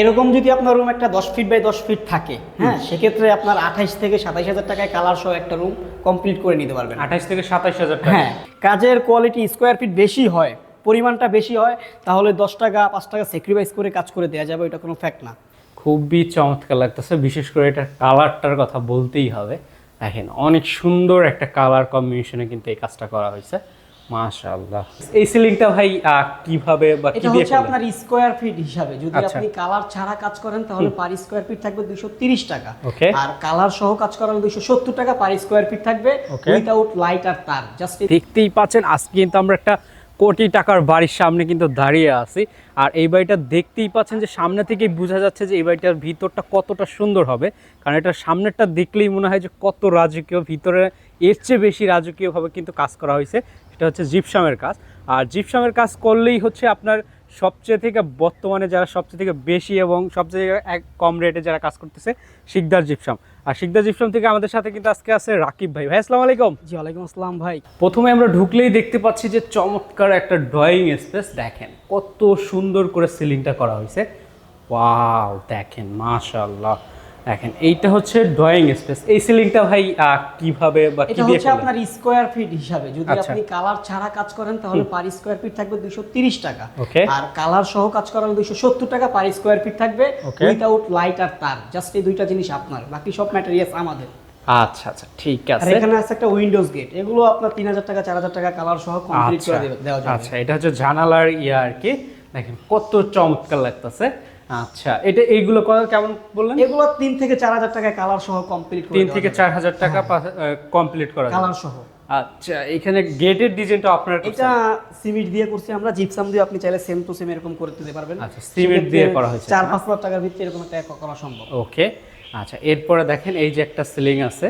এরকম যদি আপনার রুম একটা দশ ফিট বাই দশ ফিট থাকে হ্যাঁ সেক্ষেত্রে আপনার আঠাইশ থেকে সাতাইশ হাজার টাকায় কালার সহ একটা রুম কমপ্লিট করে নিতে পারবেন। আঠাইশ থেকে সাতাইশ হাজার টাকা। হ্যাঁ কাজের কোয়ালিটি স্কোয়ার ফিট বেশি হয় পরিমাণটা বেশি হয় তাহলে দশ টাকা পাঁচ টাকা স্যাক্রিফাইস করে কাজ করে দেওয়া যাবে এটা কোনো ফ্যাক্ট না। খুবই চমৎকার লাগতেছে বিশেষ করে এটা কালারটার কথা বলতেই হবে। দেখেন অনেক সুন্দর একটা কালার কম্বিনেশনে কিন্তু এই কাজটা করা হয়েছে। মাশাআল্লাহ। এই সিলিংটা ভাই কীভাবে বা কি দিয়ে করলেন? আপনার স্কোয়ার ফিট হিসাবে। যদি আচ্ছা। আপনি কালার ছাড়া কাজ করেন তাহলে পার স্কোয়ার ফিট থাকবে দুইশো তিরিশ টাকা। আর কালার সহ কাজ করালে দুইশো সত্তর টাকা পার স্কোয়ার ফিট থাকবে. উইথাউট লাইট আর তার। জাস্ট দেখতেই পাচ্ছেন আজকে কিন্তু আমরা একটা কোটি টাকার বাড়ির সামনে কিন্তু দাঁড়িয়ে আছি। আর এই বাড়িটা দেখতেই পাচ্ছেন যে সামনে থেকেই বোঝা যাচ্ছে যে এই বাড়িটার ভিতরটা কতটা সুন্দর হবে। কারণ এটা সামনেরটা দেখলেই মনে হয় যে কত রাজকীয় ভিতরে এর চেয়ে বেশি রাজকীয়ভাবে কিন্তু কাজ করা হয়েছে। সেটা হচ্ছে জিপসামের কাজ। আর জিপসামের কাজ করলেই হচ্ছে আপনার সবচেয়ে থেকে বর্তমানে যারা সবচেয়ে থেকে বেশি এবং সবচেয়ে এক কম রেটে যারা কাজ করতেছে শিকদার জিপসাম। আর শিকদার জিপসাম থেকে আমাদের সাথে কিন্তু আজকে আছে রাকিব ভাই। ভাই আসসালামু আলাইকুম। জি ওয়ালাইকুম আসসালাম ভাই। প্রথমে আমরা ঢুকলেই দেখতে পাচ্ছি যে চমৎকার একটা ড্রয়িং স্পেস দেখেন কত সুন্দর করে সিলিংটা করা হয়েছে। ওয়াও দেখেন মাশাআল্লাহ। দেখেন এইটা হচ্ছে ড্রয়িং স্পেস এই সিলিংটা ভাই কীভাবে বা কি দিয়ে হচ্ছে আপনার স্কোয়ার ফিট হিসাবে। যদি আচ্ছা। আপনি কালার ছাড়া কাজ করেন তাহলে পার স্কোয়ার ফিট থাকবে দুইশো তিরিশ টাকা। আর কালার সহ কাজ করালে দুইশো সত্তর টাকা পার স্কোয়ার ফিট থাকবে. উইথাউট লাইট আর তার। জাস্ট এই দুইটা জিনিস আপনার বাকি সব ম্যাটেরিয়ালস আমাদের। আচ্ছা আচ্ছা ঠিক আর আছে। এখানে আছে একটা উইন্ডোজ গেট এগুলো আপনার তিন হাজার টাকা চার হাজার টাকা কালার সহ কমপ্লিট আচ্ছা করে দেওয়া যাবে। আচ্ছা এটা হচ্ছে জানালার ইয়া আর কি। দেখেন কত চমৎকার লাগতেছে। আচ্ছা এটা এইগুলো কেমন বললেন? এগুলো তিন থেকে চার হাজার টাকায় কালার সহ কমপ্লিট তিন থেকে চার হাজার টাকা কমপ্লিট করা কালার সহ। আচ্ছা এখানে গেটের ডিজাইনটা আপনার এটা সিমেন্ট দিয়ে করছি আমরা জিপসাম দিয়ে আপনি চাইলে সেম টু সেম এরকম করে দিতে পারবেন। আচ্ছা, cement দিয়ে করা হয়েছে, চার পাঁচ লাখ টাকার ভিতরে এরকম একটা করা সম্ভব। ওকে আচ্ছা এরপরে দেখেন এই যে একটা সিলিং আছে।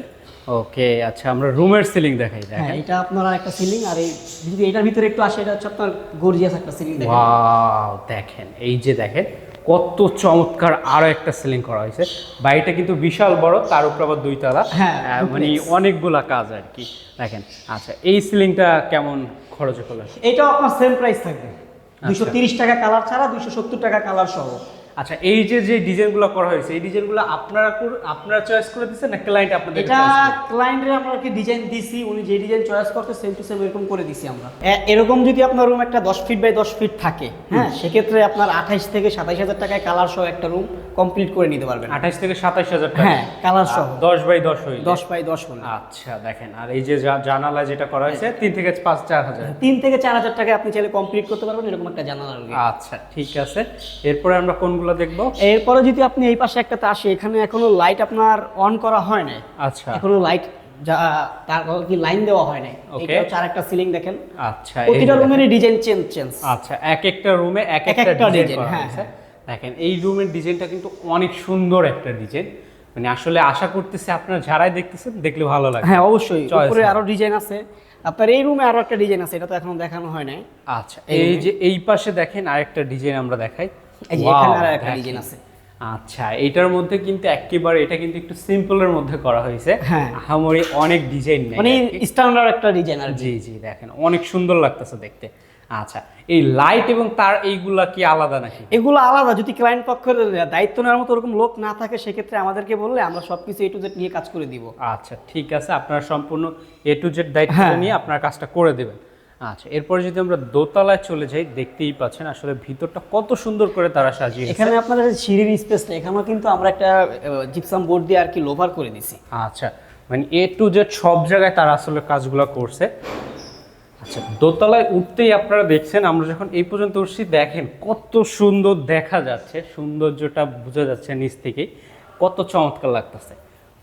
ওকে আচ্ছা আমরা রুমের সিলিং দেখাই হ্যাঁ দেখেন এটা আপনার একটা সিলিং আর এই যদি এটার ভিতরে একটু আসে এটা হচ্ছে আপনার গর্জিয়াস একটা সিলিং দেখেন। ওয়াও দেখেন এই যে দেখেন কত চমৎকার আরও একটা সিলিং করা হয়েছে। বাড়িটা কিন্তু বিশাল বড় তার উপর আবার দুই তালা হ্যাঁ, মানে অনেকগুলা কাজ আর কি। দেখেন আচ্ছা এই সিলিংটা কেমন খরচ হলো? এটাও আপনার সেম প্রাইস থাকবে। দুশো তিরিশ টাকা কালার ছাড়া দুইশো সত্তর টাকা কালার সহ। আচ্ছা এই যে যে ডিজাইনগুলো করা হয়েছে এই ডিজাইনগুলো আপনারা আপনারা চয়েস করে দিচ্ছেন না ক্লায়েন্ট আপনাদের এটা ক্লায়েন্টের আমরা কি ডিজাইন দিছি উনি যে ডিজাইন চয়েস করতে সেম টু সেম এরকম করে দিছি আমরা। এরকম যদি আপনার রুম একটা দশ ফিট বাই দশ ফিট থাকে হ্যাঁ সেক্ষেত্রে আপনার আঠাইশ থেকে সাতাইশ হাজার টাকায় কালার সহ একটা রুম কমপ্লিট করে নিতে পারবেন। আঠাইশ থেকে সাতাইশ হাজার টাকা? হ্যাঁ কালার সহ। দশ বাই দশ হইলে দশ বাই দশ হলে। আচ্ছা দেখেন আর এই যে জানালা যেটা করা হয়েছে তিন থেকে পাঁচ চার হাজার। তিন থেকে চার হাজার টাকায় আপনি চাইলে কমপ্লিট করতে পারবেন এরকম একটা জানালা আচ্ছা ঠিক আছে। এরপরে আমরা কোনগুলো দেখব। এরপরে যদি আপনি এই পাশে একটাতে আসে এখানে এখনও লাইট আপনার অন করা হয় নাই। আচ্ছা। এখনও লাইট যা তার কি লাইন দেওয়া হয় নাই. এটা হচ্ছে আরেকটা সিলিং দেখেন। আচ্ছা প্রতিটা যে রুমেরই ডিজাইন চেঞ্জ চেঞ্জ আচ্ছা এক একটা রুমে এক এক একটা একটা ডিজাইন হ্যাঁ, দেখেন এই রুমের ডিজাইনটা কিন্তু অনেক সুন্দর একটা ডিজাইন মানে আসলে আশা করতেছি আপনারা যারাই দেখতেছেন দেখলে ভালো লাগে হ্যাঁ অবশ্যই। উপরে আরও ডিজাইন আছে। আপনার এই রুমে আরও একটা ডিজাইন আছে এটা তো এখনও দেখানো হয় নাই। আচ্ছা এই যে এই পাশে দেখেন আরেকটা ডিজাইন আমরা দেখাই। এই যে এখানে আর একটা ডিজাইন আছে। আচ্ছা এটার মধ্যে কিন্তু একেবারে এটা কিন্তু একটু সিম্পলের মধ্যে করা হয়েছে। হ্যাঁ। আহামরি অনেক ডিজাইন নেই। মানে স্ট্যান্ডার্ড একটা ডিজাইন আর জি জি দেখেন অনেক সুন্দর লাগতেছে দেখতে। আচ্ছা এই লাইট এবং তার এইগুলা কি আলাদা নাকি? এগুলো আলাদা যদি ক্লায়েন্ট পক্ষের দায়িত্ব নেওয়ার মতো ওরকম লোক না থাকে সেক্ষেত্রে আমাদেরকে বললে আমরা সবকিছু এ টু জেড নিয়ে কাজ করে দিব। আচ্ছা ঠিক আছে আপনারা সম্পূর্ণ এ টু জেড দায়িত্ব হ্যাঁ। নিয়ে আপনার কাজটা করে দেবেন। আচ্ছা এরপরে যদি আমরা দোতলায় চলে যাই দেখতেই পাচ্ছেন আসলে ভিতরটা কত সুন্দর করে তারা সাজিয়েছে। এখানে আপনাদের সিঁড়ির স্পেসটা এখানেও কিন্তু আমরা একটা জিপসাম বোর্ড দিয়ে আর কি লোভার করে দিছি আচ্ছা মানে এ টু জেড সব জায়গায় তারা আসলে কাজগুলো করছে। আচ্ছা দোতলায় উঠতেই আপনারা দেখছেন আমরা যখন এই পর্যন্ত উঠছি দেখেন কত সুন্দর দেখা যাচ্ছে সৌন্দর্যটা বোঝা যাচ্ছে নিচ থেকেই কত চমৎকার লাগতেছে।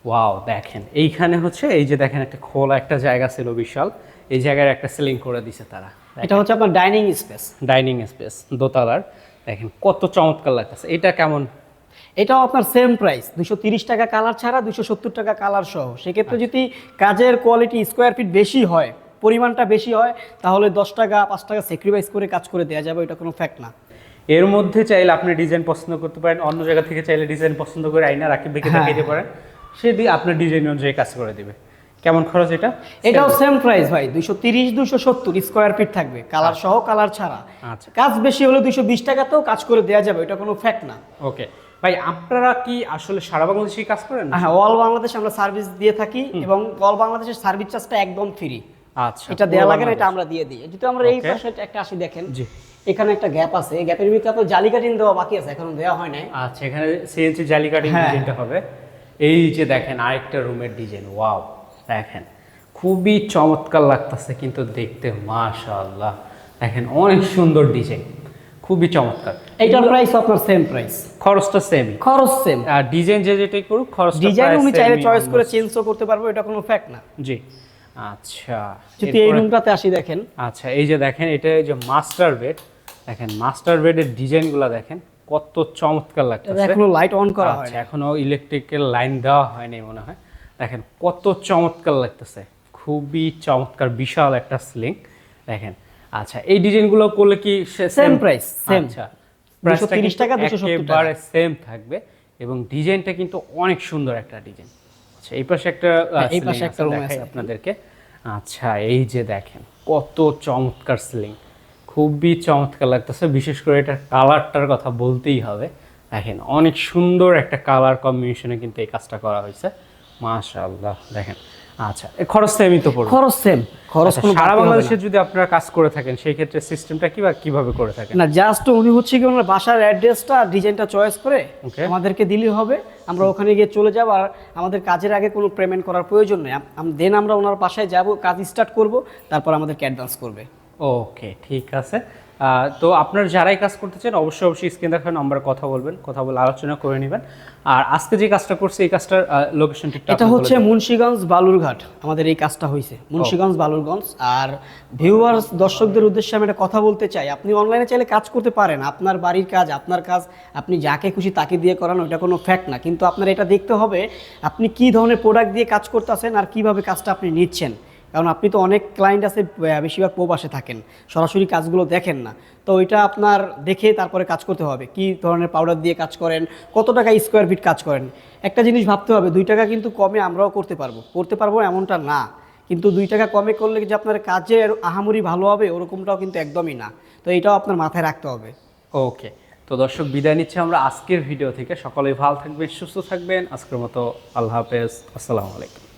ওয়াও দেখেন। এইখানে হচ্ছে এই যে দেখেন একটা খোলা একটা জায়গা ছিল বিশাল। এই জায়গায় একটা সিলিং করে দিছে তারা। এটা হচ্ছে আপনার ডাইনিং স্পেস। ডাইনিং স্পেস দোতলার। দেখেন কত চমৎকার লাগতেছে। এটা কেমন? এটাও আপনার সেম প্রাইস দুশো তিরিশ টাকা কালার ছাড়া দুশো সত্তর টাকা কালার সহ। সেক্ষেত্রে যদি কাজের কোয়ালিটি স্কোয়ার ফিট বেশি হয় পরিমাণটা বেশি হয় তাহলে দশ টাকা পাঁচ টাকা স্যাক্রিফাইস করে কাজ করে দেওয়া যাবে এটা কোনো ফ্যাক্ট না। এর মধ্যে চাইলে আপনি ডিজাইন পছন্দ করতে পারেন। অন্য জায়গা থেকে চাইলে ডিজাইন পছন্দ করে আইনা রাখি বেঁকে হ্যাঁ। পারেন। সে দিয়ে আপনার ডিজাইন অনুযায়ী কাজ করে দিবে। কেমন খরচ এটা? এটাও সেম প্রাইস ভাই দুইশো তিরিশ দুইশো সত্তর স্কোয়ার ফিট থাকবে কালার সহ কালার ছাড়া। আচ্ছা। কাজ বেশি হলে দুইশো বিশ টাকাতেও কাজ করে দেওয়া যাবে এটা কোনো ফ্যাক্ট না। ওকে ভাই আপনারা কি আসলে সারা বাংলাদেশে কাজ করেন? হ্যাঁ অল বাংলাদেশ আমরা সার্ভিস দিয়ে থাকি এবং অল বাংলাদেশের সার্ভিস চার্জটা একদম ফ্রি আচ্ছা। এটা দেওয়া লাগে না এটা আমরা দিয়ে দিই। যদি আমরা এই পাশে একটা আসি দেখেন। জি। এখানে একটা গ্যাপ আছে এই গ্যাপের ভিতরে আপনার জালি কাটিং দেওয়া বাকি আছে এখনও দেওয়া হয় নাই। আচ্ছা এখানে সিএনসি জালি কাটিং হ্যাঁ। হবে। এই যে দেখেন আরেকটা রুমের ডিজাইন ওয়াও দেখেন। খুবই চমৎকার লাগতেছে কিন্তু দেখতে মাশাআল্লাহ। দেখেন অনেক সুন্দর ডিজাইন খুবই চমৎকার। এইটার প্রাইস আপনার সেম প্রাইস খরচটা সেমই খরচ সেম আর ডিজাইন যে যেটাই করুক খরচটা ডিজাইন উনি চাইলে চয়েস করে। চেঞ্জও করতে পারব এটা কোনো ফ্যাক্ট না। জি। আচ্ছা যদি এই রুমটাতে আসি দেখেন। আচ্ছা এই যে দেখেন এটা এই যে মাস্টার বেড দেখেন মাস্টার বেডের ডিজাইনগুলো দেখেন। কত চমৎকার এটা লাগতেছে এখনও লাইট অন করা হয় আচ্ছা এখনও ইলেকট্রিকের লাইন দেওয়া হয়নি মনে হয়। দেখেন কত চমৎকার লাগতেছে। খুবই চমৎকার বিশাল একটা সিলিং দেখেন আচ্ছা এই ডিজাইনগুলো করলে কি সেম প্রাইস সেম আচ্ছা 230 টাকা, 270 টাকা। সেম থাকবে এবং ডিজাইনটা কিন্তু অনেক সুন্দর একটা ডিজাইন আচ্ছা এই পাশে একটা হ্যাঁ, এই পাশে একটা দেখাই আছে। আপনাদেরকে। আচ্ছা এই যে দেখেন কত চমৎকার সিলিং খুবই চমৎকার লাগতেছে। বিশেষ করে এটার কালারটার কথা বলতেই হবে। দেখেন অনেক সুন্দর একটা কালার কম্বিনেশনে কিন্তু এই কাজটা করা হয়েছে। মাশাআল্লাহ দেখেন। আচ্ছা খরচ সেমই তো পড়বে। খরচ সেম খরচ আচ্ছা, কোনো সারা বাংলাদেশে যদি আপনারা কাজ করে থাকেন সেই ক্ষেত্রে সিস্টেমটা কি বা কীভাবে করে থাকেন? না জাস্ট উনি হচ্ছে কি ওনার বাসার অ্যাড্রেসটা আর ডিজাইনটা চয়েস করে. আমাদেরকে দিলেই হবে। আমরা ওখানে গিয়ে চলে যাব আর আমাদের কাজের আগে কোনো পেমেন্ট করার প্রয়োজন নেই। দেন আমরা ওনার বাসায় যাব কাজ স্টার্ট করব তারপর আমাদেরকে অ্যাডভান্স করবে। ওকে ঠিক আছে। তো আপনার যারাই কাজ করতে চান অবশ্যই অবশ্যই স্ক্রিন দেখার নাম্বারে কথা বলবেন কথা বলে আলোচনা করে নেবেন। আর আজকে যে কাজটা করছে এই কাজটার লোকেশনটি এটা হচ্ছে মুন্সিগঞ্জ বালুরঘাট। আমাদের এই কাজটা হয়েছে মুন্সিগঞ্জ বালুরগঞ্জ আর ভিউয়ার্স দর্শকদের উদ্দেশ্যে আমি একটা কথা বলতে চাই। আপনি অনলাইনে চাইলে কাজ করতে পারেন। আপনার বাড়ির কাজ আপনার কাজ আপনি যাকে খুশি তাকে দিয়ে করান এটা কোনো ফ্যাক্ট না। কিন্তু আপনার এটা দেখতে হবে আপনি কি ধরনের প্রোডাক্ট দিয়ে কাজ করতেছেন আর কীভাবে কাজটা আপনি নিচ্ছেন। কারণ আপনি তো অনেক ক্লায়েন্ট আছে বেশিরভাগ প্রবাসে থাকেন। সরাসরি কাজগুলো দেখেন না। তো ওইটা আপনার দেখে তারপরে কাজ করতে হবে। কি ধরনের পাউডার দিয়ে কাজ করেন, কত টাকা স্কোয়ার ফিট কাজ করেন? একটা জিনিস ভাবতে হবে, দুই টাকা কিন্তু কমে আমরাও করতে পারব। করতে পারব এমনটা না। কিন্তু দুই টাকা কমে করলে যে আপনার কাজের আহামরি ভালো হবে, ওরকমটাও কিন্তু একদমই না। তো এটাও আপনার মাথায় রাখতে হবে। ওকে তো দর্শক, বিদায় নিচ্ছে আমরা আজকের ভিডিও থেকে। সকলেই ভালো থাকবেন, সুস্থ থাকবেন। আজকের মতো আল্লাহ হাফেজ। আসসালামু আলাইকুম।